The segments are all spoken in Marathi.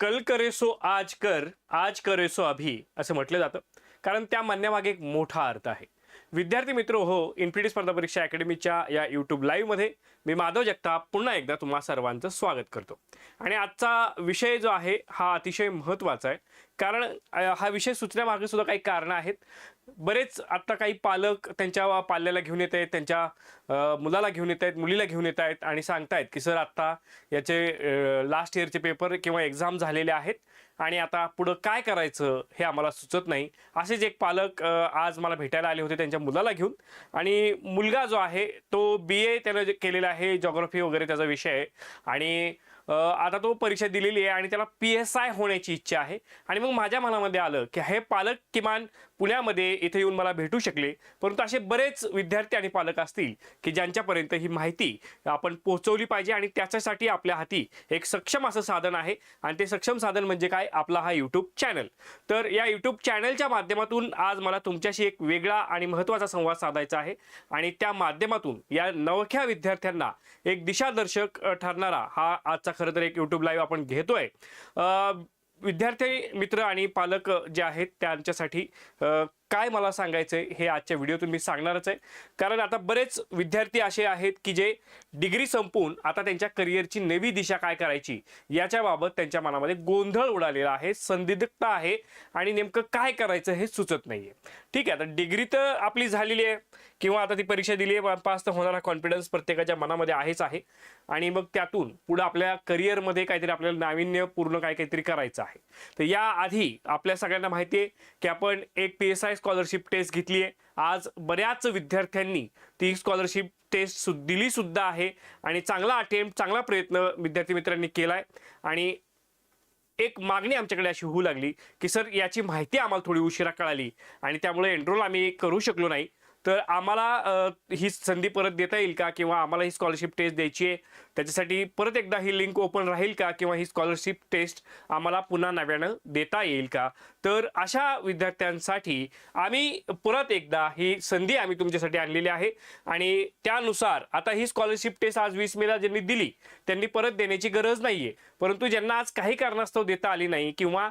कल करे सो आज कर आज करे सो अभी असं म्हटलं जातं. कारण त्या म्हणण्यामागे एक मोठा अर्थ आहे. विद्यार्थी मित्र हो इन्फिनिटी स्पर्धा परीक्षा अकॅडमीच्या या यूट्यूब लाईव्हमध्ये मी माधव जगताप पुन्हा एकदा तुम्हा सर्वांचं स्वागत करतो. आणि आजचा विषय जो आहे हा अतिशय महत्त्वाचा आहे. कारण हा विषय सुचण्यामागे सुद्धा काही कारणं आहेत. बरेच आत्ता काही पालक त्यांच्या पाल्याला घेऊन येत आहेत त्यांच्या मुलाला घेऊन येत आहेत मुलीला घेऊन येत आहेत आणि सांगतायत की सर आत्ता याचे लास्ट इयरचे पेपर किंवा एक्झाम झालेले आहेत. आणि आता पुढं काय करायचं हे आम्हाला सुचत नाही. असेच एक पालक आज मला भेटायला आले होते त्यांच्या मुलाला घेऊन. आणि मुलगा जो आहे तो बी ए त्यानं जे केलेला आहे जॉग्रफी वगैरे त्याचा विषय आहे. आणि आता तो परीक्षा दिलेली आहे आणि त्याला पी एस आय होण्याची इच्छा आहे. आणि मग माझ्या मनामध्ये आलं की हे पालक किमान पुण्यामध्ये इथे येऊन मला भेटू शकले. परंतु असे बरेच विद्यार्थी आणि पालक असतील की ज्यांच्यापर्यंत ही माहिती आपण पोहोचवली पाहिजे आणि त्याच्यासाठी आपल्या हाती एक सक्षम असं साधन आहे. आणि ते सक्षम साधन म्हणजे काय? आपला हा यूट्यूब चॅनल तर या यूट्यूब चॅनलच्या माध्यमातून आज मला तुमच्याशी एक वेगळा आणि महत्त्वाचा संवाद साधायचा आहे. आणि त्या माध्यमातून या नवख्या विद्यार्थ्यांना एक दिशादर्शक ठरणारा हा आजचा खरं तर एक यूट्यूब लाईव्ह आपण घेतोय. विद्यार्थी मित्र आणि पालक जे आहेत त्यांच्यासाठी काय मला सांगायचं आहे हे आजच्या व्हिडिओतून मी सांगणारच आहे. कारण आता बरेच विद्यार्थी असे आहेत की जे डिग्री संपवून आता त्यांच्या करिअरची नवी दिशा काय करायची याच्याबाबत त्यांच्या मनामध्ये गोंधळ उडालेला आहे संदिग्धता आहे आणि नेमकं काय करायचं हे सुचत नाहीये. ठीक आहे आता डिग्री तर आपली झालेली आहे किंवा आता ती परीक्षा दिली आहे पास तर होणारा कॉन्फिडन्स प्रत्येकाच्या मनामध्ये आहेच आहे. आणि मग त्यातून पुढं आपल्या करिअरमध्ये काहीतरी आपल्याला नाविन्यपूर्ण काय काहीतरी करायचं आहे. तर या आधी आपल्या सगळ्यांना माहिती आहे की आपण एक P S I scholarship test घेतली आहे. आज बऱ्याच विद्यार्थ्यांनी ती स्कॉलरशिप टेस्ट सु दिली सुद्धा आहे. आणि चांगला अटेम्प्ट चांगला प्रयत्न विद्यार्थी मित्रांनी केला आहे आणि एक मागणी आमच्याकडे अशी होऊ लागली की सर याची माहिती आम्हाला थोडी उशिरा कळाली. आणि त्यामुळे एनरोल आम्ही करू शकलो नाही. तर आम्हाला ही संधी परत देता येईल का? किंवा आम्हाला ही स्कॉलरशिप टेस्ट द्यायची आहे? त्याच्यासाठी परत एकदा ही लिंक ओपन राहील का? किंवा ही स्कॉलरशिप टेस्ट आम्हाला पुन्हा नव्यानं देता येईल का? तर अशा विद्यार्थ्यांसाठी आम्ही परत एकदा ही संधी आम्ही तुमच्यासाठी आणलेली आहे. आणि त्यानुसार आता ही स्कॉलरशिप टेस्ट आज वीस मेला ज्यांनी दिली त्यांनी परत देण्याची गरज नाही आहे परंतु ज्यांना आज काही कारणास्तव देता आली नाही किंवा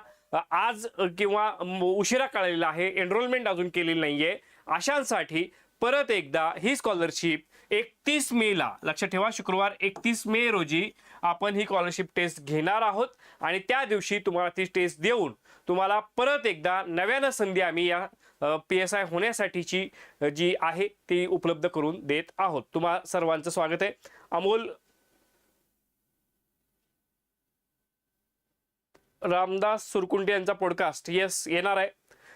आज किंवा म, उशिरा कळलेला आहे एनरोलमेंट अजून केलेली नाही आहे अशांसाठी परत एकदा ही स्कॉलरशिप एकतीस मेला लक्षात ठेवा शुक्रवार एकतीस मे रोजी आपण ही स्कॉलरशिप टेस्ट घेणार आहोत. आणि त्या दिवशी तुम्हाला ती टेस्ट देऊन तुम्हाला परत एकदा नव्यानं संधी आम्ही या पी एस आय होण्यासाठीची जी आहे ती उपलब्ध करून देत आहोत. तुम्हा सर्वांचं स्वागत आहे. अमोल रामदास सुरकुंडे यांचा पॉडकास्ट येस येणार आहे.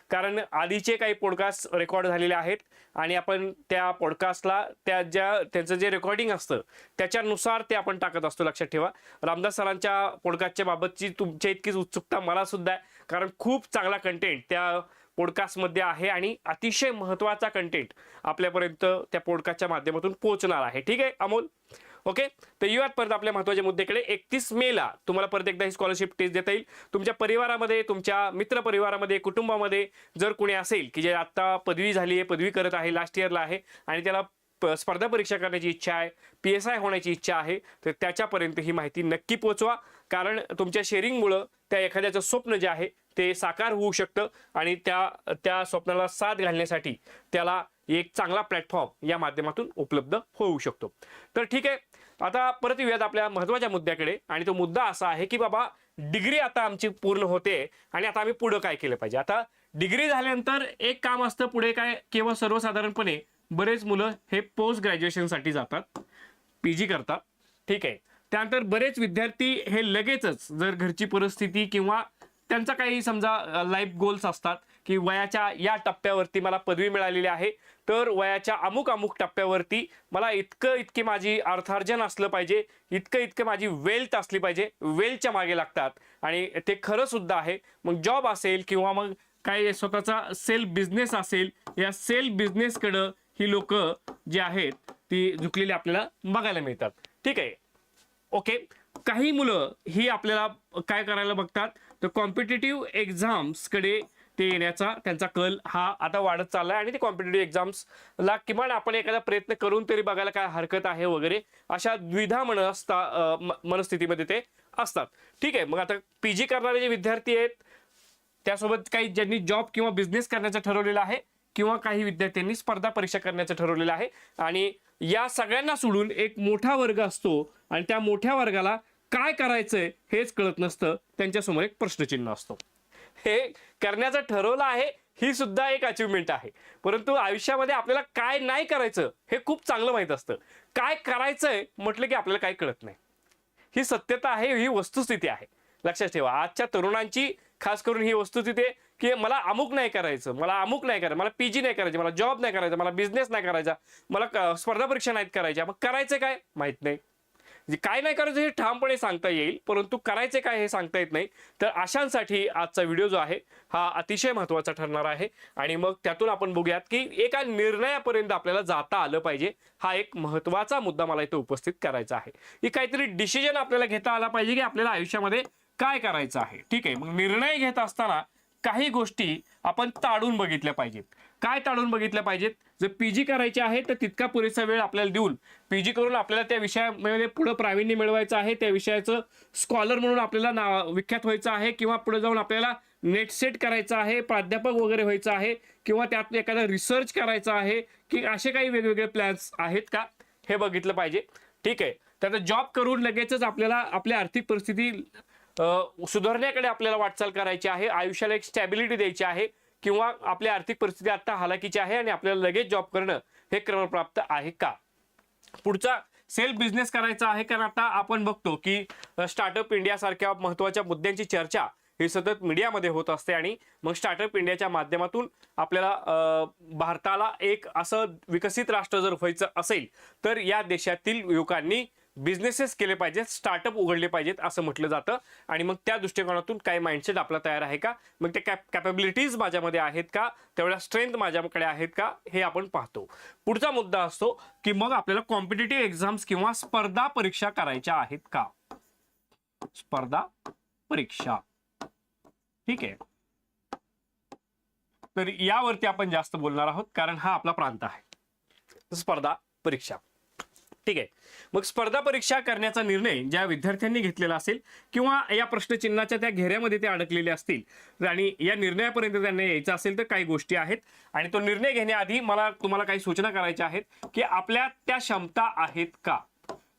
कारण आधीचे काही पॉडकास्ट रेकॉर्ड झालेले आहेत आणि आपण त्या पॉडकास्टला त्या ज्या त्यांचं जे रेकॉर्डिंग असतं त्याच्यानुसार ते आपण टाकत असतो लक्षात ठेवा. रामदास सरांच्या पॉडकास्टच्या बाबतची तुमच्या इतकीच उत्सुकता मला सुद्धा आहे कारण खूप चांगला कंटेंट त्या पॉडकास्टमध्ये आहे आणि अतिशय महत्त्वाचा कंटेंट आपल्यापर्यंत त्या पॉडकास्टच्या माध्यमातून पोहोचणार आहे. ठीक आहे अमोल? ओके? तर येऊयात परत आपल्या महत्त्वाच्या मुद्द्याकडे. एकतीस मेला तुम्हाला परत एकदा ही स्कॉलरशिप टेस्ट देता येईल. तुमच्या परिवारामध्ये तुमच्या मित्र परिवारामध्ये कुटुंबामध्ये जर कोणी असेल की जे आत्ता पदवी झाली आहे पदवी करत आहे लास्ट इयरला आहे आणि त्याला प- स्पर्धा परीक्षा करण्याची इच्छा आहे पी एस आय होण्याची इच्छा आहे तर त्याच्यापर्यंत ही माहिती नक्की पोचवा. कारण तुमच्या शेअरिंगमुळं त्या एखाद्याचं स्वप्न जे आहे ते साकार होऊ शकतं आणि त्या त्या स्वप्नाला साथ घालण्यासाठी त्याला एक चांगला प्लॅटफॉर्म या माध्यमातून उपलब्ध होऊ शकतो. तर ठीक आहे. आता परत येऊयात आपल्या महत्त्वाच्या मुद्द्याकडे. आणि तो मुद्दा असा आहे की बाबा डिग्री आता आमची पूर्ण होते आणि आता आम्ही पुढं काय केलं पाहिजे? आता डिग्री झाल्यानंतर एक काम असतं पुढे काय? केवळ सर्वसाधारणपणे बरेच मुलं हे पोस्ट ग्रॅज्युएशनसाठी जातात पी जी करतात. ठीक आहे. त्यानंतर बरेच विद्यार्थी हे लगेचच जर घरची परिस्थिती किंवा त्यांचा काही समजा लाईफ गोल्स असतात की वयाच्या या टप्प्यावरती मला पदवी मिळालेली आहे तर वयाच्या अमुक अमुक टप्प्यावरती मला इतकं इतकी माझी अर्थार्जन असलं पाहिजे इतकं इतकं माझी वेल्थ असली पाहिजे वेल्थच्या मागे लागतात. आणि ते खरं सुद्धा आहे. मग जॉब असेल किंवा मग काय स्वतःचा सेल्फ बिझनेस असेल या सेल्फ बिझनेसकडं ही लोक जी आहेत ती झुकलेली आपल्याला बघायला मिळतात. ठीक आहे. ओके. काही मुलं ही आपल्याला काय करायला बघतात? तर कॉम्पिटेटिव्ह एक्झाम्सकडे ते येण्याचा त्यांचा कल हा आता वाढत चालला आहे आणि ते कॉम्पिटेटिव्ह एक्झाम्सला किमान आपण एखादा प्रयत्न करून तरी बघायला काय हरकत आहे वगैरे अशा द्विधा मनस्था म- मनस्थितीमध्ये ते असतात. ठीक आहे मग आता पी जी करणारे जे विद्यार्थी आहेत त्यासोबत काही ज्यांनी जॉब किंवा बिझनेस करण्याचं ठरवलेलं आहे किंवा काही विद्यार्थ्यांनी स्पर्धा परीक्षा करण्याचं ठरवलेलं आहे आणि या सगळ्यांना सोडून एक मोठा वर्ग असतो आणि त्या मोठ्या वर्गाला काय करायचंय हेच कळत नसतं त्यांच्यासमोर एक प्रश्नचिन्ह असतो. हे करण्याचं ठरवलं आहे ही सुद्धा एक अचिव्हमेंट आहे. परंतु आयुष्यामध्ये आपल्याला काय नाही करायचं हे खूप चांगलं माहीत असतं. काय करायचंय म्हटलं की आपल्याला काय कळत नाही. ही सत्यता आहे ही वस्तुस्थिती आहे. लक्षात ठेवा आजच्या तरुणांची खास करून ही वस्तुस्थिती आहे की मला अमुक नाही करायचं मला अमुक नाही करायचं मला पीजी नाही करायचं मला जॉब नाही करायचा मला बिझनेस नाही करायचा मला स्पर्धा परीक्षा नाहीत करायच्या मग करायचं काय? माहीत नाही. म्हणजे काय नाही करायचं हे ठामपणे सांगता येईल परंतु करायचे काय हे सांगता येत नाही. तर अशांसाठी आजचा व्हिडिओ जो आहे हा अतिशय महत्त्वाचा ठरणार आहे. आणि मग त्यातून आपण बघूयात की एका निर्णयापर्यंत आपल्याला जाता आलं पाहिजे हा एक महत्त्वाचा मुद्दा मला इथे उपस्थित करायचा आहे. की काहीतरी डिसिजन आपल्याला घेता आला पाहिजे की आपल्याला आयुष्यामध्ये काय करायचं आहे. ठीक आहे मग निर्णय घेत असताना काही गोष्टी आपण ताडून बघितल्या पाहिजेत. काय ताडून बघितल्या पाहिजेत? जर पी जी करायची आहे तर तितका पुरेसा वेळ आपल्याला देऊन पी जी करून आपल्याला त्या विषयामध्ये पुढं प्रावीण्य मिळवायचं आहे त्या विषयाचं स्कॉलर म्हणून आपल्याला ना विख्यात व्हायचं आहे किंवा पुढे जाऊन आपल्याला नेट सेट करायचं आहे प्राध्यापक वगैरे व्हायचं आहे किंवा त्यात एखादा रिसर्च करायचा आहे की असे काही वेगवेगळे प्लॅन्स आहेत का? हे बघितलं पाहिजे. ठीक आहे. तर जॉब करून लगेचच आपल्याला आपली आर्थिक परिस्थिती सुधारण्याकडे आपल्याला वाटचाल करायची आहे. आयुष्याला एक स्टॅबिलिटी द्यायची आहे. किंवा आपली आर्थिक परिस्थिती आता हालाकीची आहे आणि आपल्याला लगेच जॉब करणं हे क्रमप्राप्त आहे का? पुढचा सेल्फ बिझनेस करायचा आहे कारण आता आपण बघतो की स्टार्टअप इंडियासारख्या महत्त्वाच्या महत्त्वाच्या मुद्द्यांची चर्चा ही सतत मीडियामध्ये होत असते आणि मग स्टार्टअप इंडियाच्या माध्यमातून आपल्याला भारताला एक असं विकसित राष्ट्र जर व्हायचं असेल तर या देशातील युवकांनी बिझनेसेस केले पाहिजेत स्टार्टअप उघडले पाहिजेत असं म्हटलं जातं. आणि मग त्या दृष्टिकोनातून काय माइंडसेट आपला तयार आहे का? मग त्या कॅप कॅपेबिलिटीज माझ्यामध्ये आहेत का? तेवढ्या स्ट्रेंथ माझ्याकडे आहेत का? हे आपण पाहतो. पुढचा मुद्दा असतो की मग आपल्याला कॉम्पिटेटिव्ह एक्झाम्स किंवा स्पर्धा परीक्षा करायच्या आहेत का? स्पर्धा परीक्षा. ठीक आहे. तर यावरती आपण जास्त बोलणार आहोत कारण हा आपला प्रांत आहे. स्पर्धा परीक्षा. ठीक आहे. मग स्पर्धा परीक्षा करण्याचा निर्णय ज्या विद्यार्थ्यांनी घेतलेला असेल किंवा या प्रश्नचिन्हाच्या त्या घेऱ्यामध्ये ते अडकलेले असतील आणि या निर्णयापर्यंत त्यांना यायचं असेल तर काही गोष्टी आहेत. आणि तो निर्णय घेण्याआधी मला तुम्हाला काही सूचना करायच्या आहेत की आपल्या त्या क्षमता आहेत का?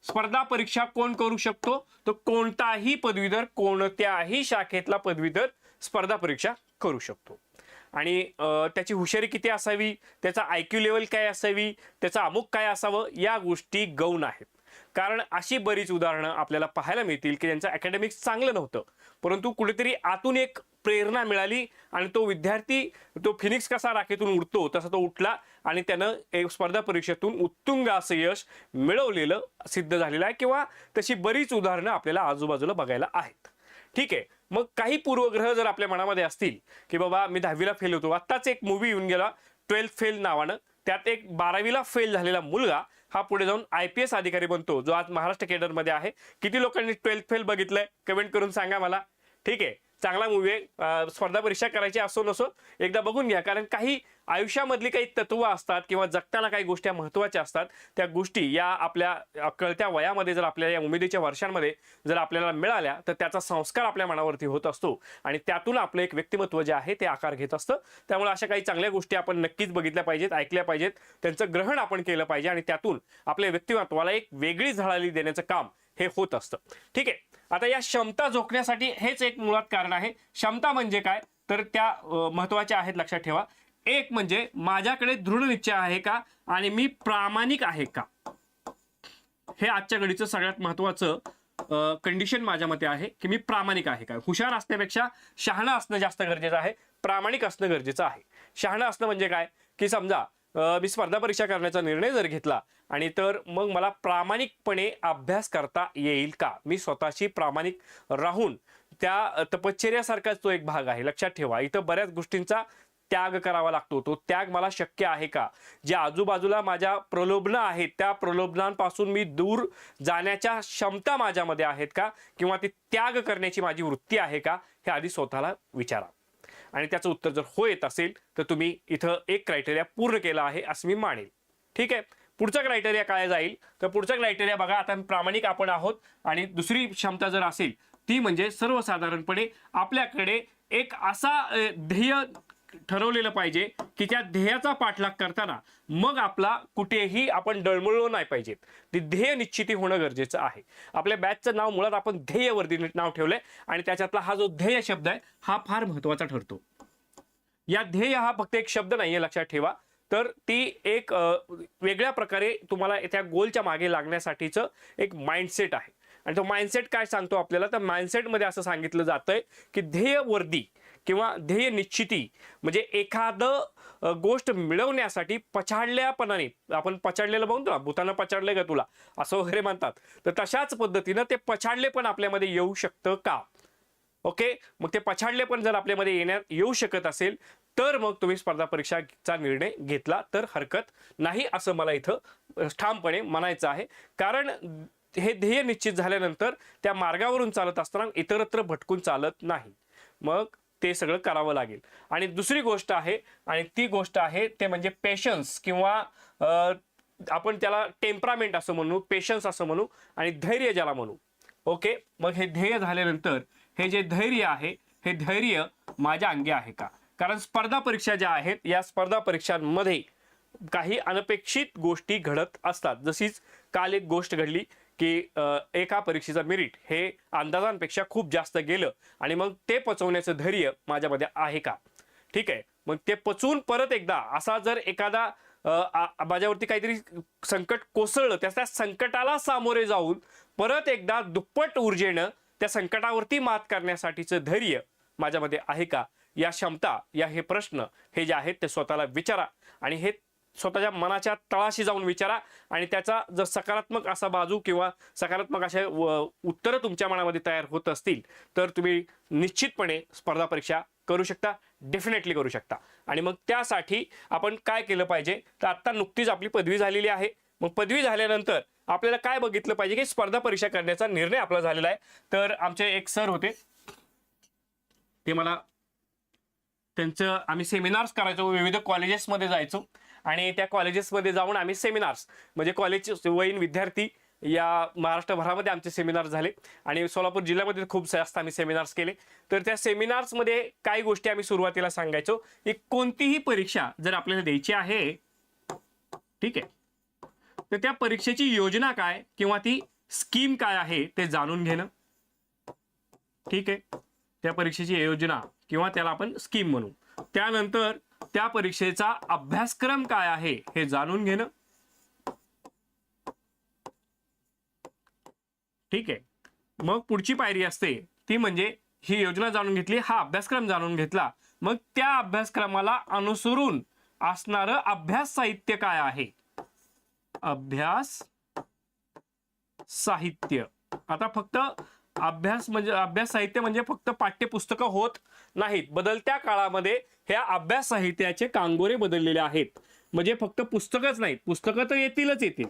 स्पर्धा परीक्षा कोण करू शकतो? तर कोणताही पदवीधर कोणत्याही शाखेतला पदवीधर स्पर्धा परीक्षा करू शकतो. आणि त्याची हुशारी किती असावी? त्याचा आय क्यू लेवल काय असावी? त्याचं अमुक काय असावं? या गोष्टी गौण आहेत. कारण अशी बरीच उदाहरणं आपल्याला पाहायला मिळतील की ज्यांचं अकॅडमिक्स चांगलं नव्हतं. परंतु कुठेतरी आतून एक प्रेरणा मिळाली आणि तो विद्यार्थी तो फिनिक्स कसा राखेतून उडतो तसा तो उठला आणि त्यानं एक स्पर्धा परीक्षेतून उत्तुंग असं यश मिळवलेलं सिद्ध झालेलं आहे किंवा तशी बरीच उदाहरणं आपल्याला आजूबाजूला बघायला आहेत. ठीक आहे. मग काही पूर्वग्रह जर आपल्या मनामध्ये असतील की बाबा मी दहावीला फेल होतो आत्ताच एक मूवी येऊन गेला ट्वेल्थ फेल नावानं. त्यात एक बारावीला फेल झालेला मुलगा हा पुढे जाऊन आय पी एस अधिकारी बनतो जो आज महाराष्ट्र केडरमध्ये आहे. किती लोकांनी ट्वेल्थ फेल बघितलंय? कमेंट करून सांगा मला. ठीक आहे. चांगला मूवी आहे. स्पर्धा परीक्षा करायची असो नसो एकदा बघून घ्या. कारण काही आयुष्यामधली काही तत्व असतात किंवा जगताना काही गोष्टी महत्त्वाच्या असतात त्या गोष्टी या आपल्या कळत्या वयामध्ये जर आपल्या या उमेदीच्या वर्षांमध्ये जर आपल्याला मिळाल्या तर त्याचा संस्कार आपल्या मनावरती होत असतो आणि त्यातून आपलं एक व्यक्तिमत्व जे आहे ते आकार घेत असतं. त्यामुळे अशा काही चांगल्या गोष्टी आपण नक्कीच बघितल्या पाहिजेत ऐकल्या पाहिजेत. त्यांचं ग्रहण आपण केलं पाहिजे आणि त्यातून आपल्या व्यक्तिमत्वाला एक वेगळी झळाली देण्याचं काम हे होत असतं. ठीक आहे. आता या क्षमता झोकण्यासाठी हेच एक मुळात कारण आहे. क्षमता म्हणजे काय? तर त्या महत्त्वाच्या आहेत लक्षात ठेवा. एक म्हणजे माझ्याकडे दृढ निश्चय आहे का आणि मी प्रामाणिक आहे का? हे आजच्या घडीचं सगळ्यात महत्वाचं कंडिशन माझ्या मते आहे की मी प्रामाणिक आहे का? हुशार असण्यापेक्षा शहाणा असणं जास्त गरजेचं आहे. प्रामाणिक असणं गरजेचं आहे. शहाणा असणं म्हणजे काय? की समजा मी स्पर्धा परीक्षा करण्याचा निर्णय जर घेतला आणि तर मग मला प्रामाणिकपणे अभ्यास करता येईल का? मी स्वतःशी प्रामाणिक राहून त्या तपश्चर्यासारखाच तो एक भाग आहे. लक्षात ठेवा. इथं बऱ्याच गोष्टींचा त्याग करावा लागतो. तो त्याग मला शक्य आहे का? जे आजूबाजूला माझ्या प्रलोभनं आहेत त्या प्रलोभनांपासून मी दूर जाण्याच्या क्षमता माझ्यामध्ये आहेत का? किंवा ती त्याग करण्याची माझी वृत्ती आहे का? हे आधी स्वतःला विचारा. आणि त्याचं उत्तर जर हो येत असेल तर तुम्ही इथं एक क्रायटेरिया पूर्ण केला आहे असं मी मानेल ठीक आहे? पुढचा क्रायटेरिया काय जाईल? तर पुढचा क्रायटेरिया बघा आता प्रामाणिक आपण आहोत आणि दुसरी क्षमता जर असेल ती म्हणजे सर्वसाधारणपणे आपल्याकडे एक असा ध्येय ठरवलेलं पाहिजे की त्या ध्येयाचा पाठलाग करताना मग आपला कुठेही आपण डळमळलो नाही पाहिजे ती ध्येय निश्चिती होणं गरजेचं आहे. आपल्या बॅचचं नाव मुळात आपण ध्येयवरती नाव ठेवलंय आणि त्याच्यातला हा जो ध्येय शब्द आहे हा फार महत्त्वाचा ठरतो. या ध्येय हा फक्त एक शब्द नाहीये लक्षात ठेवा. तर ती एक वेगळ्या प्रकारे तुम्हाला त्या गोलच्या मागे लागण्यासाठीचं एक माइंडसेट आहे. आणि तो माइंडसेट काय सांगतो आपल्याला? तर माइंडसेटमध्ये असं सांगितलं जातंय की ध्येयवर्दी किंवा ध्येय निश्चिती म्हणजे एखादं गोष्ट मिळवण्यासाठी पछाडल्यापणाने आपण पछाडलेलं बघतो ना भूतानं पछाडलं का तुला असं वगैरे म्हणतात. तर तशाच पद्धतीनं ते पछाडले पण आपल्यामध्ये येऊ शकतं का? ओके? मग ते पछाडले पण जर आपल्यामध्ये येण्यात येऊ शकत असेल तर मग तुम्ही स्पर्धा परीक्षाचा निर्णय घेतला तर हरकत नाही असं मला इथं ठामपणे म्हणायचं आहे. कारण हे ध्येय निश्चित झाल्यानंतर त्या मार्गावरून चालत असताना इतरत्र भटकून चालत नाही. मग ते सगळं करावं लागेल. आणि दुसरी गोष्ट आहे आणि ती गोष्ट आहे ते म्हणजे पेशन्स किंवा आपण त्याला टेम्परामेंट असं म्हणू पेशन्स असं म्हणू आणि धैर्य ज्याला म्हणू. ओके मग हे ध्येय झाल्यानंतर हे जे धैर्य आहे हे धैर्य माझ्या अंगी आहे का? कारण स्पर्धा परीक्षा ज्या आहेत या स्पर्धा परीक्षांमध्ये काही अनपेक्षित गोष्टी घडत असतात. जशीच काल एक गोष्ट घडली की एका परीक्षेचं मेरिट हे अंदाजांपेक्षा खूप जास्त गेलं आणि मग ते पचवण्याचं धैर्य माझ्यामध्ये आहे का? ठीक आहे. मग ते पचवून परत एकदा असा जर एखादा माझ्यावरती काहीतरी संकट कोसळलं त्या त्या संकटाला सामोरे जाऊन परत एकदा दुप्पट ऊर्जेनं त्या संकटावरती मात करण्यासाठीचं धैर्य माझ्यामध्ये आहे का? या क्षमता या हे प्रश्न हे जे आहेत ते स्वतःला विचारा आणि हे स्वतःच्या मनाच्या तळाशी जाऊन विचारा आणि त्याचा जर सकारात्मक असा बाजू किंवा सकारात्मक अशा व- उत्तरं तुमच्या मनामध्ये तयार होत असतील तर तुम्ही निश्चितपणे स्पर्धा परीक्षा करू शकता डेफिनेटली करू शकता. आणि मग त्यासाठी आपण काय केलं पाहिजे? तर आत्ता नुकतीच आपली पदवी झालेली आहे. मग पदवी झाल्यानंतर आपल्याला काय बघितलं पाहिजे की स्पर्धा परीक्षा करण्याचा निर्णय आपला झालेला आहे. तर आमचे एक सर होते. ते मला त्यांचं आम्ही सेमिनार्स करायचो विविध कॉलेजेसमध्ये जायचो. आणि त्या कॉलेजेसमध्ये जाऊन आम्ही सेमिनार्स म्हणजे कॉलेज वयीन विद्यार्थी या महाराष्ट्रभरामध्ये आमचे सेमिनार झाले. आणि सोलापूर जिल्ह्यामध्ये खूप जास्त आम्ही सेमिनार्स केले. तर त्या सेमिनार्समध्ये काही गोष्टी आम्ही सुरुवातीला सांगायचो. की कोणतीही परीक्षा जर आपल्याला द्यायची आहे ठीक आहे. तर त्या परीक्षेची योजना काय किंवा ती स्कीम काय आहे ते जाणून घेणं. ठीक आहे. त्या परीक्षेची योजना किंवा त्याला आपण स्कीम म्हणू. त्यानंतर त्या परीक्षेचा अभ्यासक्रम काय आहे हे जाणून घेणं. ठीक आहे. मग पुढची पायरी असते. ती म्हणजे ही योजना जाणून घेतली हा अभ्यासक्रम जाणून घेतला. मग त्या अभ्यासक्रमाला अनुसरून असणारं अभ्यास साहित्य काय आहे? अभ्यास साहित्य. आता फक्त अभ्यास म्हणजे अभ्यास साहित्य म्हणजे फक्त पाठ्यपुस्तकं होत नाहीत. बदलत्या काळामध्ये ह्या अभ्यास साहित्याचे कांगोरे बदललेले आहेत. म्हणजे फक्त पुस्तकच नाहीत. पुस्तकं तर येतीलच येतील.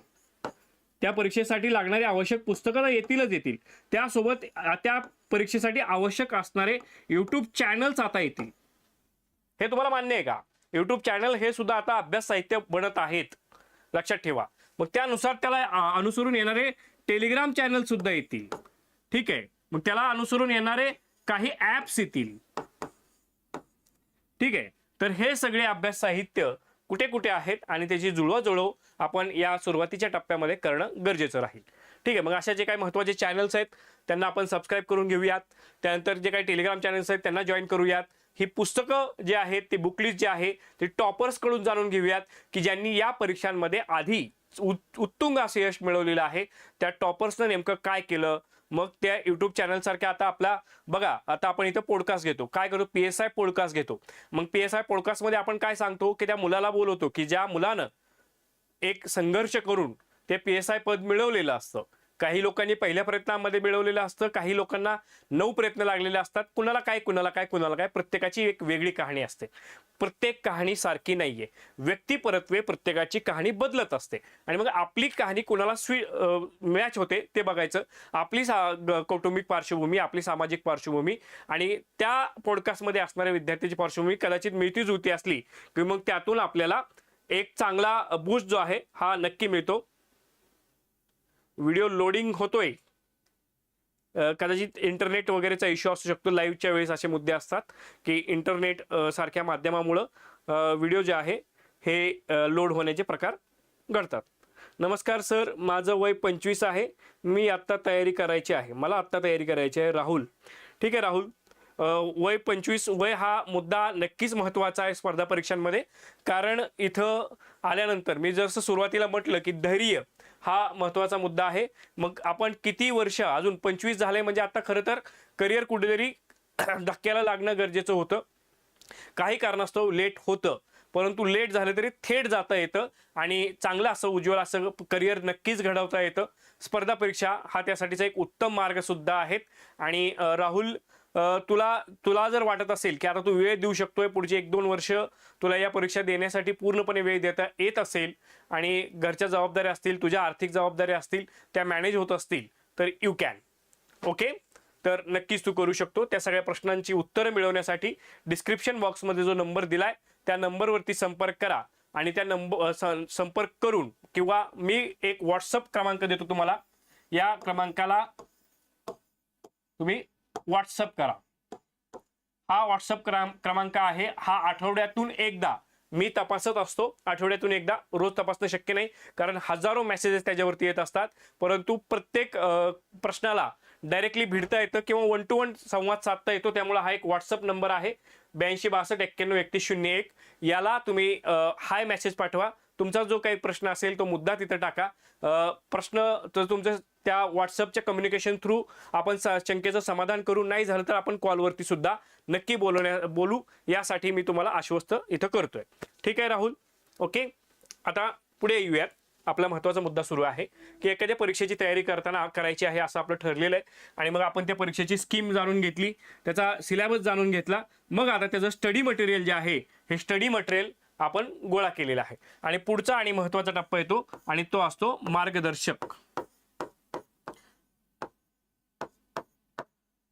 त्या परीक्षेसाठी लागणारी आवश्यक पुस्तकं तर येतीलच येतील. त्यासोबत त्या परीक्षेसाठी आवश्यक असणारे यूट्यूब चॅनल्स आता येतील. हे तुम्हाला मान्य आहे का? यूट्यूब चॅनल हे सुद्धा आता अभ्यास साहित्य बनत आहेत. लक्षात ठेवा. मग त्यानुसार त्याला अनुसरून येणारे टेलिग्राम चॅनल सुद्धा येतील. ठीक आहे. मग त्याला अनुसरून येणारे काही ऍप्स येतील. ठीक आहे. तर हे सगळे अभ्यास साहित्य कुठे कुठे आहेत आणि त्याची जुळवाजुळव आपण या सुरुवातीच्या टप्प्यामध्ये करणं गरजेचं राहील. ठीक आहे मग अशा जे काही महत्त्वाचे चॅनल्स आहेत त्यांना आपण सबस्क्राईब करून घेऊयात. त्यानंतर जे काही टेलिग्राम चॅनल्स आहेत त्यांना जॉईन करूयात. ही पुस्तकं जे आहेत ते बुकलिस्ट जे आहे ते टॉपर्सकडून जाणून घेऊयात की ज्यांनी या परीक्षांमध्ये आधी उत- उत्तुंग असं यश मिळवलेलं आहे त्या टॉपर्सनं नेमकं काय केलं मग त्या युट्यूब चॅनलसारख्या आता आपला बघा आता आपण इथं पॉडकास्ट घेतो. काय करतो पी एस आय पॉडकास्ट घेतो. मग पी एस आय पॉडकास्टमध्ये आपण काय सांगतो? की त्या मुलाला बोलवतो की ज्या मुलानं एक संघर्ष करून ते पी एस आय पद मिळवलेलं असतं. काही लोकांनी पहिल्या प्रयत्नामध्ये मिळवलेलं असतं काही लोकांना नऊ प्रयत्न लागलेले असतात. कुणाला काय कुणाला काय कुणाला काय प्रत्येकाची एक वेगळी कहाणी असते. प्रत्येक कहाणी सारखी नाहीये. व्यक्तिपरत्वे प्रत्येकाची कहाणी बदलत असते. आणि मग आपली कहाणी कुणाला स्वी मॅच होते ते बघायचं. आपली सा कौटुंबिक पार्श्वभूमी आपली सामाजिक पार्श्वभूमी आणि त्या पॉडकास्टमध्ये असणाऱ्या विद्यार्थ्याची पार्श्वभूमी कदाचित मिळती जुळती असली की मग त्यातून आपल्याला एक चांगला बूस्ट जो आहे हा नक्की मिळतो. व्हिडिओ लोडिंग होतोय. कदाचित इंटरनेट वगैरेचा इश्यू असू शकतो. लाईव्हच्या वेळेस असे मुद्दे असतात की इंटरनेट सारख्या माध्यमामुळं व्हिडिओ जे आहे हे लोड होण्याचे प्रकार घडतात. नमस्कार सर माझं वय पंचवीस आहे. मी आत्ता तयारी करायची आहे. मला आत्ता तयारी करायची आहे राहुल. ठीक आहे राहुल. वय पंचवीस वय हा मुद्दा नक्कीच महत्त्वाचा आहे स्पर्धा परीक्षांमध्ये. कारण इथं आल्यानंतर मी जसं सुरुवातीला म्हटलं की धैर्य हा महत्त्वाचा मुद्दा आहे. मग आपण किती वर्ष अजून पंचवीस झाले म्हणजे आता खरं तर करिअर कुठेतरी धक्क्याला लागणं गरजेचं होतं. काही कारणास्तव लेट होतं. परंतु लेट झालं तरी थेट जाता येतं आणि चांगलं असं उज्ज्वल असं करिअर नक्कीच घडवता येतं. स्पर्धा परीक्षा हा त्यासाठीचा एक उत्तम मार्ग सुद्धा आहेत. आणि राहुल तुला तुला जर वाटत असेल की आता तू वेळ देऊ शकतोय पुढचे एक दोन वर्ष तुला या परीक्षा देण्यासाठी पूर्णपणे वेळ देता येत असेल आणि घरच्या जबाबदाऱ्या असतील तुझ्या आर्थिक जबाबदाऱ्या असतील त्या मॅनेज होत असतील तर यू कॅन ओके तर नक्कीच तू करू शकतो. त्या सगळ्या प्रश्नांची उत्तरं मिळवण्यासाठी डिस्क्रिप्शन बॉक्समध्ये जो नंबर दिलाय त्या नंबरवरती संपर्क करा आणि त्या नंबर संपर्क करून किंवा मी एक व्हॉट्सअप क्रमांक देतो तुम्हाला. या क्रमांकाला तुम्ही व्हॉट्सअप करा. हा व्हॉट्सअप क्रमांक आहे. हा आठवड्यातून एकदा मी तपासत असतो. आठवड्यातून एकदा रोज तपासणं शक्य नाही कारण हजारो मेसेजेस त्याच्यावरती येत असतात. परंतु प्रत्येक प्रश्नाला डायरेक्टली भिडता येतं किंवा वन टू वन संवाद साधता येतो. त्यामुळे हा एक व्हॉट्सअप नंबर आहे. ब्याऐंशी बासष्ट एक्क्याण्णव एकतीस शून्य एक. याला तुम्ही हाय मेसेज पाठवा. तुमचा जो काही प्रश्न असेल तो मुद्दा तिथं टाका. प्रश्न तर तुमचं त्या व्हॉट्सअपच्या कम्युनिकेशन थ्रू आपण स- शंकेचं समाधान करू नाही झालं तर आपण कॉलवरती सुद्धा नक्की बोलवण्या बोलू. यासाठी मी तुम्हाला आश्वस्त इथं करतोय. ठीक आहे राहुल? ओके आता पुढे येऊयात. आपला महत्त्वाचा मुद्दा सुरू आहे की एखाद्या परीक्षेची तयारी करताना करायची आहे असं आपलं ठरलेलं आहे. आणि मग आपण त्या परीक्षेची स्कीम जाणून घेतली त्याचा सिलेबस जाणून घेतला. मग आता त्याचं स्टडी मटेरियल जे आहे हे स्टडी मटेरियल आपण गोळा केलेला आहे. आणि पुढचा आणि महत्त्वाचा टप्पा येतो आणि तो असतो मार्गदर्शक.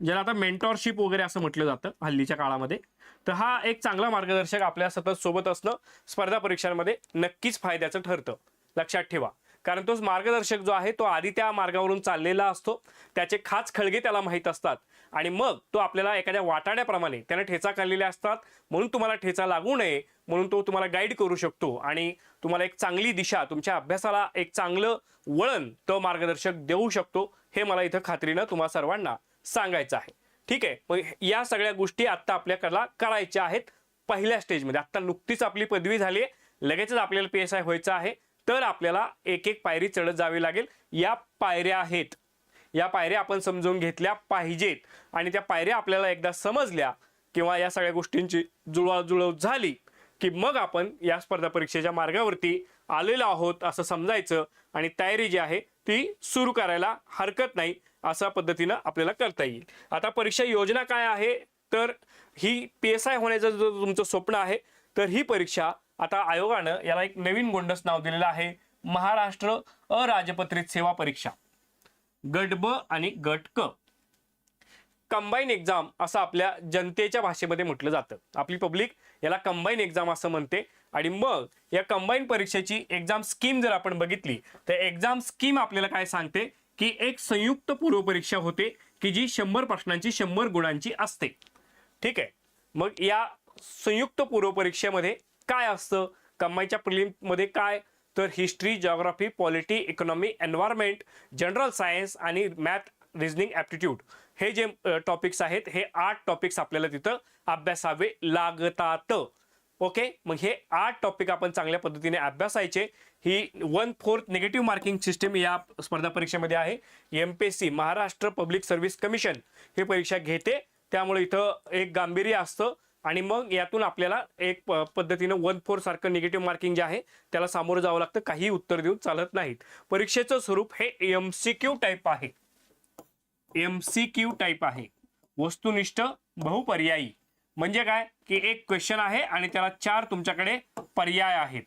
ज्याला आता मेंटॉरशिप वगैरे असं म्हटलं जातं हल्लीच्या काळामध्ये तर हा एक चांगला मार्गदर्शक आपल्या सतत सोबत असणं स्पर्धा परीक्षांमध्ये नक्कीच फायद्याचं ठरतं. लक्षात ठेवा. कारण तो मार्गदर्शक जो आहे तो आधी त्या मार्गावरून चाललेला असतो. त्याचे खाच खळगे त्याला माहीत असतात. आणि मग तो आपल्याला एखाद्या वाटाड्याप्रमाणे त्याने ठेचा काढलेल्या असतात. म्हणून तुम्हाला ठेचा लागू नये म्हणून तो तुम्हाला गाईड करू शकतो. आणि तुम्हाला एक चांगली दिशा तुमच्या अभ्यासाला एक चांगलं वळण तो मार्गदर्शक देऊ शकतो. हे मला इथं खात्रीनं तुम्हा सर्वांना सांगायचं आहे. ठीक आहे? मग या सगळ्या गोष्टी आत्ता आपल्याला करायच्या आहेत पहिल्या स्टेजमध्ये. आत्ता नुकतीच आपली पदवी झाली आहे लगेचच आपल्याला पी एस आय व्हायचं आहे. तर आपल्याला एक एक पायरी चढत जावी लागेल. या पायऱ्या आहेत. या पायऱ्या आपण समजून घेतल्या पाहिजेत. आणि त्या पायऱ्या आपल्याला एकदा समजल्या किंवा या सगळ्या गोष्टींची जुळवाजुळव झाली की मग आपण या स्पर्धा परीक्षेच्या मार्गावरती आलेलो आहोत असं समजायचं आणि तयारी जी आहे ती सुरू करायला हरकत नाही अशा पद्धतीनं आपल्याला करता येईल. आता परीक्षा योजना काय आहे? तर ही पी एस आय होण्याचं जो तुमचं स्वप्न आहे तर ही परीक्षा आता आयोगानं याला एक नवीन गोंडस नाव दिलेलं आहे महाराष्ट्र अराजपत्रित सेवा परीक्षा. गट ब आणि गट क. कंबाईन एक्झाम असं आपल्या जनतेच्या भाषेमध्ये म्हटलं जातं. आपली पब्लिक याला कंबाईन एक्झाम असं म्हणते. आणि मग या कंबाईन परीक्षेची एक्झाम स्कीम जर आपण बघितली तर एक्झाम स्कीम आपल्याला काय सांगते? की एक संयुक्त पूर्वपरीक्षा होते की जी शंभर प्रश्नांची शंभर गुणांची असते. ठीक आहे? मग या संयुक्त पूर्वपरीक्षेमध्ये काय असतं? कंबाईनच्या प्रिलिममध्ये काय? तर history geography polity economy environment general science आणि मॅथ रिझनिंग ॲप्टिट्यूड हे जे टॉपिक्स आहेत हे आठ टॉपिक्स आपल्याला तिथं अभ्यासावे लागतात. ओके मग हे आठ टॉपिक आपण चांगल्या पद्धतीने अभ्यासायचे. ही one fourth negative marking system या स्पर्धा परीक्षेमध्ये आहे. M P S C Maharashtra public service commission ही परीक्षा घेते. त्यामुळे इथं एक गांभीर्य असतं. आणि मग यातून आपल्याला एक प- पद्धतीनं वन फोर सारखं निगेटिव्ह मार्किंग जे आहे त्याला सामोरं जावं लागतं. काही उत्तर देऊन चालत नाहीत. परीक्षेचं स्वरूप हे एम सी क्यू टाईप आहे. एम सी क्यू टाईप आहे. वस्तुनिष्ठ बहुपर्यायी. म्हणजे काय? की एक क्वेश्चन आहे आणि त्याला चार तुमच्याकडे पर्याय आहेत.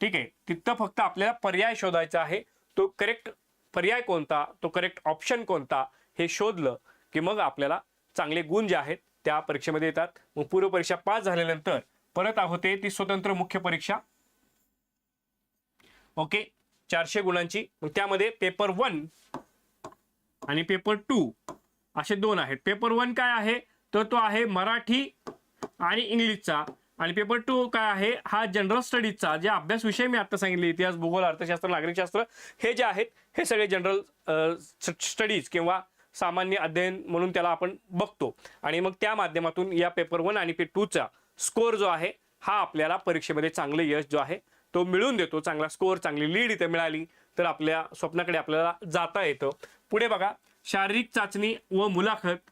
ठीक आहे? तिथं फक्त आपल्याला पर्याय शोधायचा आहे. तो करेक्ट पर्याय कोणता? तो करेक्ट ऑप्शन कोणता? हे शोधलं की मग आपल्याला चांगले गुण जे आहेत त्या परीक्षेमध्ये येतात. मग पूर्व परीक्षा पास झाल्यानंतर परत होते ती स्वतंत्र मुख्य परीक्षा. ओके? चारशे गुणांची. मग त्यामध्ये पेपर वन आणि पेपर टू असे दोन आहेत. पेपर वन काय आहे? तर तो आहे मराठी आणि इंग्लिशचा. आणि पेपर टू काय आहे? हा जनरल स्टडीजचा जे अभ्यास विषय मी आता सांगितले इतिहास भूगोल अर्थशास्त्र नागरिकशास्त्र हे जे आहेत हे सगळे जनरल स्टडीज किंवा सामान्य अध्ययन म्हणून त्याला आपण बघतो. आणि मग त्या माध्यमातून या पेपर वन आणि पेपर टूचा स्कोअर जो आहे हा आपल्याला परीक्षेमध्ये चांगले यश जो आहे तो मिळून देतो. चांगला स्कोअर चांगली लीड इथे मिळाली तर आपल्या स्वप्नाकडे आपल्याला जाता येतं. पुढे बघा. शारीरिक चाचणी व मुलाखत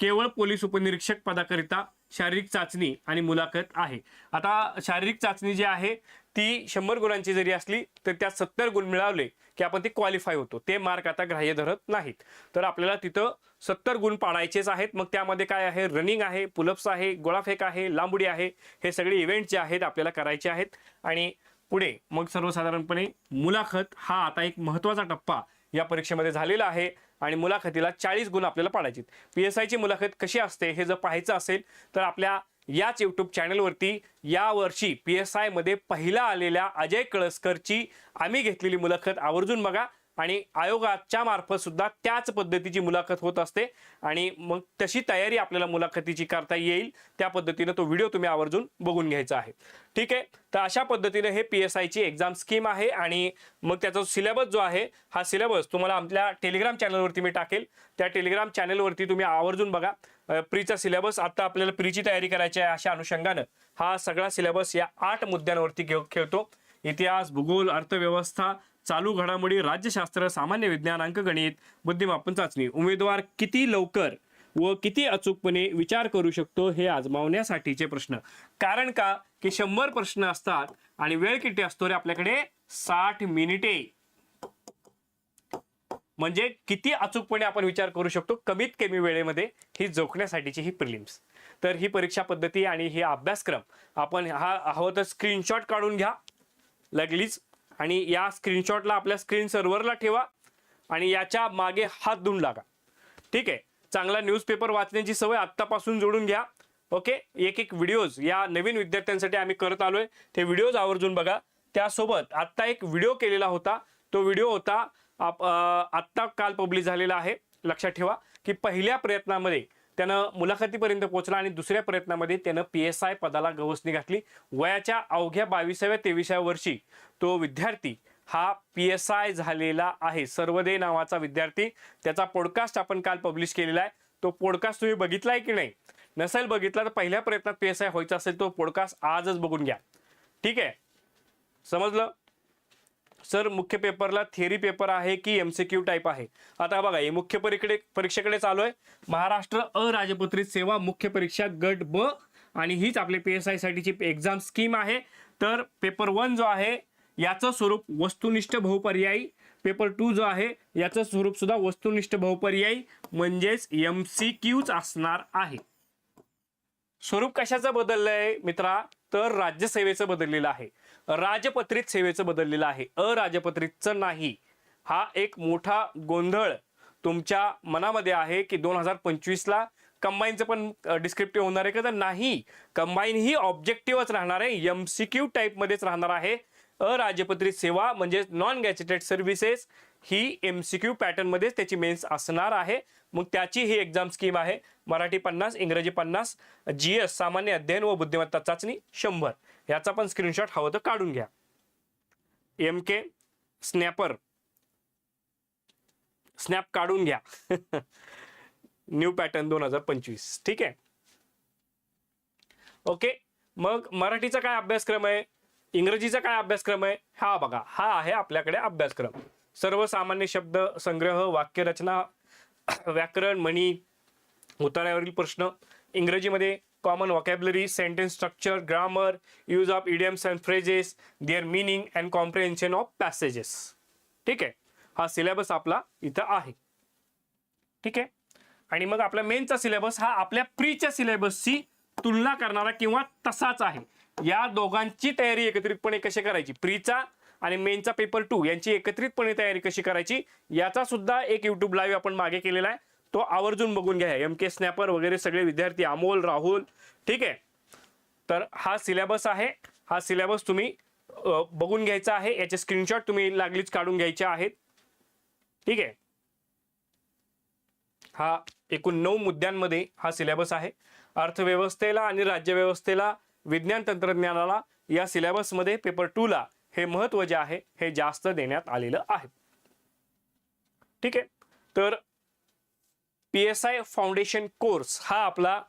केवळ पोलीस उपनिरीक्षक पदाकरिता शारीरिक चाचणी आणि मुलाखत आहे. आता शारीरिक चाचणी जी आहे ती शंभर गुणांची जरी असली तर त्यात सत्तर गुण मिळवले की आपण ते क्वालिफाय होतो. ते मार्क आता ग्राह्य धरत नाहीत. तर आपल्याला तिथं सत्तर गुण पाडायचेच आहेत. मग त्यामध्ये काय आहे? रनिंग आहे पुलप्स आहे गोळाफेक आहे लांबुडी आहे. हे सगळे इव्हेंट जे आहेत आपल्याला करायचे आहेत. आणि पुढे मग सर्वसाधारणपणे मुलाखत हा आता एक महत्त्वाचा टप्पा या परीक्षेमध्ये झालेला आहे आणि मुलाखतीला चाळीस गुण आपल्याला पाडायचे पी एस आयची मुलाखत कशी असते हे जर पाहायचं असेल तर आपल्या याच यूट्यूब चॅनलवरती यावर्षी पी एस आयमध्ये पहिला आलेल्या अजय कळसकरची आम्ही घेतलेली मुलाखत आवर्जून बघा. आणि आयोगाच्या मार्फत सुद्धा त्याच पद्धतीची मुलाखत होत असते. आणि मग तशी तयारी आपल्याला मुलाखतीची करता येईल. त्या पद्धतीनं तो व्हिडिओ तुम्ही आवर्जून बघून घ्यायचा आहे. ठीक आहे? तर अशा पद्धतीने हे पी एस आयची एक्झाम स्कीम आहे आणि मग त्याचा सिलेबस जो आहे हा सिलेबस तुम्हाला आपल्या टेलिग्राम चॅनलवरती मी टाकेल. त्या टेलिग्राम चॅनलवरती तुम्ही आवर्जून बघा. प्रीचा सिलेबस आता आपल्याला प्रीची तयारी करायची आहे अशा अनुषंगानं. हा सगळा सिलेबस या आठ मुद्द्यांवरती घेऊ खेळतो. इतिहास भूगोल अर्थव्यवस्था चालू घडामोडी राज्यशास्त्र सामान्य विज्ञान अंकगणित बुद्धिमापन चाचणी. उमेदवार किती लवकर व किती अचूकपणे विचार करू शकतो हे आजमावण्यासाठीचे प्रश्न. कारण का? की शंभर प्रश्न असतात आणि वेळ किती असतो रे आपल्याकडे? साठ मिनिटे. म्हणजे किती अचूकपणे आपण विचार करू शकतो कमीत कमी वेळेमध्ये ही जोखण्यासाठीची ही प्रिलिम्स. तर ही परीक्षा पद्धती आणि हे अभ्यासक्रम आपण हा हवं तर स्क्रीनशॉट काढून घ्या. लगलीच आणि या स्क्रीनशॉटला आपल्या स्क्रीन सर्व्हरला ठेवा आणि याच्या मागे हात धुवून लागा. ठीक आहे? चांगला न्यूजपेपर वाचण्याची सवय आत्तापासून जोडून घ्या. ओके एक एक व्हिडिओज या नवीन विद्यार्थ्यांसाठी आम्ही करत आलोय. ते व्हिडिओज आवर्जून बघा. त्यासोबत आत्ता एक व्हिडिओ केलेला होता. तो व्हिडिओ होता आप आत्ता काल पब्लिश झालेला आहे. लक्षात ठेवा की पहिल्या प्रयत्नामध्ये त्यानं मुलाखतीपर्यंत पोहोचला आणि दुसऱ्या प्रयत्नामध्ये त्यानं पी एस आय पदाला गवसणी घातली. वयाच्या अवघ्या बावीसाव्या तेविसाव्या वर्षी तो विद्यार्थी हा पी एस आय झालेला आहे. सर्वदे नावाचा विद्यार्थी. त्याचा पॉडकास्ट आपण काल पब्लिश केलेला आहे. तो पॉडकास्ट तुम्ही बघितला आहे की नाही? नसेल बघितला तर पहिल्या प्रयत्नात पी एस आय व्हायचा असेल तो पॉडकास्ट आजच बघून घ्या. ठीक आहे? समजलं? सर मुख्य पेपरला थिअरी पेपर आहे की एम सी क्यू टाईप आहे? आता बघा हे मुख्य परीक्षेकडे परीक्षेकडे चालू आहे. महाराष्ट्र अराजपत्रित सेवा मुख्य परीक्षा गट ब आणि हीच आपली पी एस आयसाठीची एक्झाम स्कीम आहे. तर पेपर वन जो आहे याचं स्वरूप वस्तुनिष्ठ बहुपर्यायी. पेपर टू जो आहे याचं स्वरूप सुद्धा वस्तुनिष्ठ बहुपर्यायी म्हणजेच एम सी क्यूच असणार आहे. स्वरूप कशाचं बदललंय मित्रा? तर राज्यसेवेचं बदललेलं आहे. राजपत्रित सेवेचं बदललेलं आहे. अराजपत्रितचं नाही. हा एक मोठा गोंधळ तुमच्या मनामध्ये आहे की दोन हजार पंचवीसला कंबाईनचं पण डिस्क्रिप्टिव्ह होणार आहे का? तर नाही. कंबाईन ही ऑब्जेक्टिव्हच राहणार आहे. एम सी क्यू टाईपमध्येच राहणार आहे. अराजपत्रित सेवा म्हणजे नॉन गॅजेटेड सर्व्हिसेस ही एम सी क्यू पॅटर्नमध्येच त्याची मेन्स असणार आहे. मग त्याची ही एक्झाम स्कीम आहे. मराठी पन्नास इंग्रजी पन्नास जी एस सामान्य अध्ययन व बुद्धिमत्ता चाचणी शंभर. याचा पण स्क्रीनशॉट हवं तर काढून घ्या. एम के स्नॅपर स्नॅप काढून घ्या. न्यू पॅटर्न दोन हजार पंचवीस. ठीक आहे? ओके मग मराठीचा काय अभ्यासक्रम आहे? इंग्रजीचा काय अभ्यासक्रम आहे? हा बघा. हा आहे आपल्याकडे अभ्यासक्रम. सर्वसामान्य शब्द संग्रह वाक्यरचना व्याकरण म्हणी उतार्यावरील प्रश्न इंग्रजीमध्ये common vocabulary sentence structure grammar use of idioms and phrases their meaning and comprehension of passages ठीक आहे? हा सिलेबस आपला इथं आहे. ठीक आहे? आणि मग आपल्या मेनचा सिलेबस हा आपल्या प्रीच्या सिलेबसची तुलना करणारा किंवा तसाच आहे. या दोघांची तयारी एकत्रितपणे कशी करायची? प्रीचा आणि मेनचा पेपर टू यांची एकत्रितपणे तयारी कशी करायची? याचा सुद्धा एक युट्यूब लाईव्ह आपण मागे केलेला आहे. तो आवर्जून बघून घ्या. एम के स्नॅपर वगैरे सगळे विद्यार्थी अमोल राहुल ठीक आहे? तर हा सिलेबस आहे. हा सिलेबस तुम्ही बघून घ्यायचा आहे. याचे स्क्रीनशॉट तुम्ही लागलीच काढून घ्यायचे आहेत. ठीक आहे? हा एकूण नऊ मुद्द्यांमध्ये हा सिलेबस आहे. अर्थव्यवस्थेला आणि राज्यव्यवस्थेला विज्ञान तंत्रज्ञानाला या सिलेबसमध्ये पेपर टूला हे महत्त्व जे आहे हे जास्त देण्यात आलेलं आहे. ठीक आहे? तर P S I foundation course हा आपला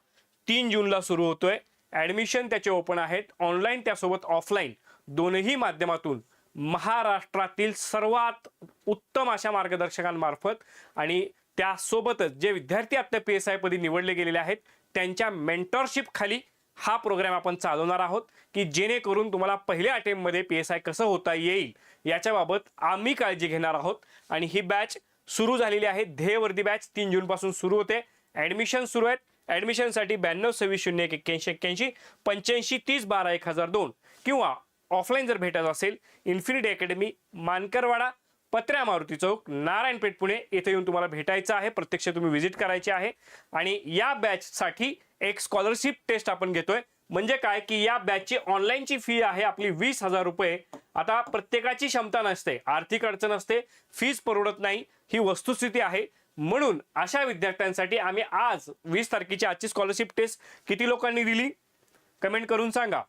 तीन जूनला सुरू होतोय. ॲडमिशन त्याचे ओपन आहेत. ऑनलाईन त्यासोबत ऑफलाईन दोनही माध्यमातून महाराष्ट्रातील सर्वात उत्तम अशा मार्गदर्शकांमार्फत आणि त्यासोबतच जे विद्यार्थी आता पी एस आयपदी निवडले गेलेले आहेत त्यांच्या मेंटॉरशिप खाली हा प्रोग्राम आपण चालवणार आहोत की जेणेकरून तुम्हाला पहिल्या अटेम्प्टमध्ये पी एस आय कसं होता येईल याच्याबाबत आम्ही काळजी घेणार आहोत. आणि ही बॅच सुरू झालेली आहे. ध्येयवर्दी बॅच तीन जूनपासून सुरू होते. ॲडमिशन सुरू आहेत. ॲडमिशनसाठी ब्याण्णव सव्वीस शून्य एक एक्क्याऐंशी एक्क्याऐंशी पंच्याऐंशी तीस बारा एक हजार दोन. किंवा ऑफलाईन जर भेटायचं असेल इन्फिनिटी अकॅडमी मानकरवाडा पत्र्या मारुती चौक नारायणपेठ पुणे येथे येऊन तुम्हाला भेटायचं आहे. प्रत्यक्ष तुम्ही व्हिजिट करायची आहे. आणि या बॅचसाठी एक स्कॉलरशिप टेस्ट आपण घेतोय. म्हणजे काय की या बॅचची ऑनलाईनची फी आहे आपली वीस हजार रुपये. आता प्रत्येकाची क्षमता नसते आर्थिक अडचण असते फीज परवडत नाही ही वस्तुस्थिती आहे. म्हणून अशा विद्यार्थ्यांसाठी आम्ही आज वीस तारखेची आजची स्कॉलरशिप टेस्ट किती लोकांनी दिली? कमेंट करून सांगा.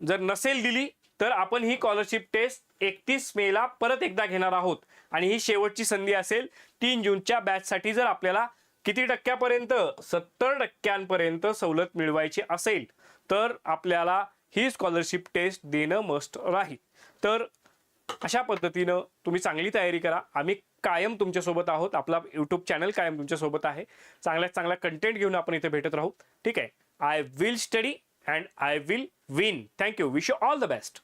जर नसेल दिली तर आपण ही स्कॉलरशिप टेस्ट एकतीस मेला परत एकदा घेणार आहोत. आणि ही शेवटची संधी असेल तीन जूनच्या बॅचसाठी जर आपल्याला किती टक्क्यापर्यंत? सत्तर टक्क्यांपर्यंत सवलत मिळवायची असेल तर आपल्याला ही स्कॉलरशिप टेस्ट देणं मस्ट राहील. तर अशा पद्धतीनं तुम्ही चांगली तयारी करा. आम्ही कायम तुमच्यासोबत आहोत. आपला यूट्यूब चॅनल कायम तुमच्यासोबत आहे. चांगल्यात चांगला कंटेंट घेऊन आपण इथे भेटत राहू. ठीक आहे? I will study and I will win thank you wish you all the best